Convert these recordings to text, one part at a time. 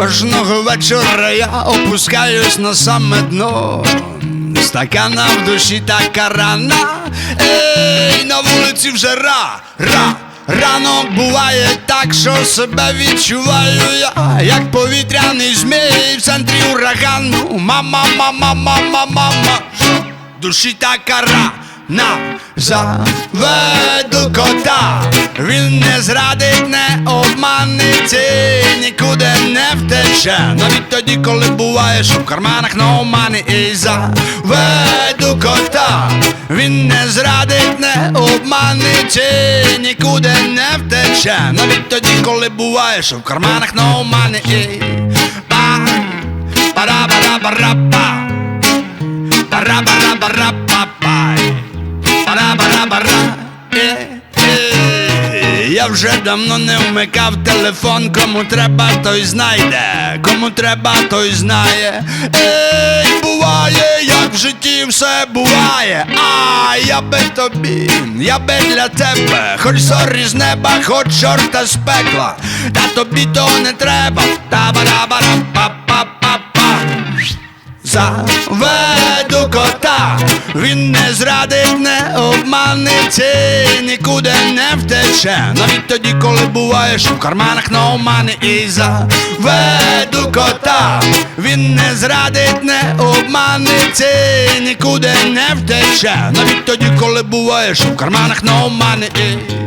вечора я опускаюсь на саме дно. Стакана в душі така рана. Ей, на вулиці вже ра, ра. Ранок буває так, що себе відчуваю я, як повітряний змій в центрі урагану. Мама, мама, мама, мама, душі така рана. Заведу кота, він не зрадить, не обманить, нікуди не втече. Навіть тоді, коли буває, що в карманах no money і заведу кота, він не зрадить, не обманить, і нікуди не втече. Навіть тоді, коли буває, що в карманах no money і пара Я вже давно не вмикав телефон, кому треба, той знайде, кому треба, той знає. Ей, буває, як в житті все буває. А я би тобі, я би для тебе, хоч зорі з неба, хоч чорта з пекла, та тобі то не треба. та бара бара па па па па Заведу кота, він не зрадить, не обманить, і нікуди не втече. Навіть тоді, коли буває, що в карманах no money і заведу кота, він не зрадить, не обманить, і нікуди не втече. Навіть тоді, коли буває, що в карманах no money і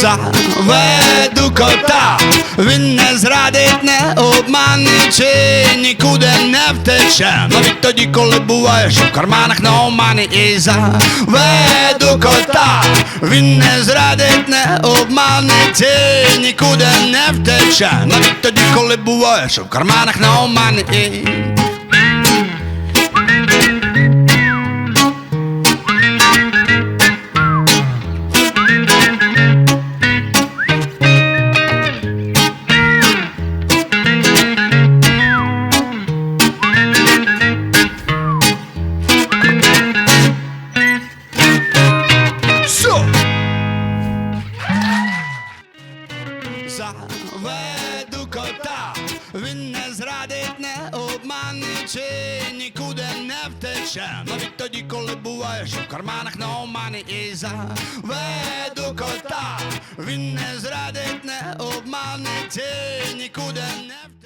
Заведу кота, він не зрадить, не обманить, нікуди не втече. Навіть тоді, коли буває, що в карманах no money і заведу кота, він не зрадить, не обманить, нікуди не втече. Навіть тоді, коли буває, що в карманах no money і Заведу кота, він не зрадить, не обманичи, нікуди не втече. Навіть тоді, коли буває, що в карманах на омані і заведу кота, він не зрадить, не обманичи, нікуди не втече.